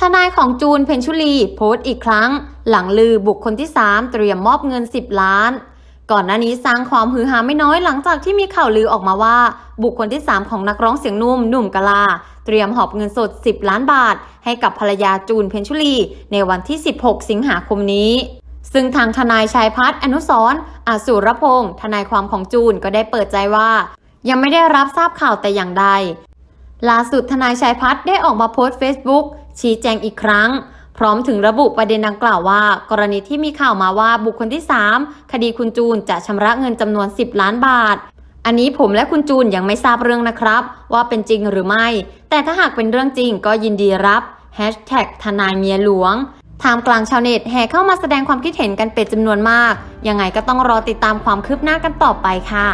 ทนายของจูนเพนชุลีโพสต์อีกครั้ง หลังลือบุคคลที่ 3 เตรียมมอบเงิน 10 ล้าน ก่อนหน้านี้สร้างความฮือฮาไม่น้อยหลังจากที่มีข่าวลือออกมาว่า บุคคลที่ 3 ของนักร้องเสียงนุ่มหนุ่มกะลา เตรียมหอบเงินสด 10 ล้านบาท ให้กับภรรยาจูนเพนชุลี ในวันที่ 16 สิงหาคมนี้ซึ่งทางทนายชายพัฒน์อนุสรณ์อาสุรพงศ์ทนายความของจูนก็ได้เปิดใจว่า ยังไม่ได้รับทราบข่าวแต่อย่างใด ล่าสุดทนายชัยพัฒน์ได้ออกมาโพสต์ Facebook ชี้แจงอีกครั้ง พร้อมถึงระบุประเด็นดังกล่าวว่า กรณีที่มีข่าวมาว่าบุคคลที่ 3 คดีคุณจูนจะชำระเงินจำนวน 10 ล้านบาท อันนี้ผมและคุณจูนยังไม่ทราบเรื่องนะครับ ว่าเป็นจริงหรือไม่ แต่ถ้าหากเป็นเรื่องจริงก็ยินดีรับทนายเมียหลวงท่ามกลางชาวเน็ตแห่เข้ามาแสดงความคิดเห็นกันเป็นจำนวนมาก ยังไงก็ต้องรอติดตามความคืบหน้ากันต่อไปค่ะ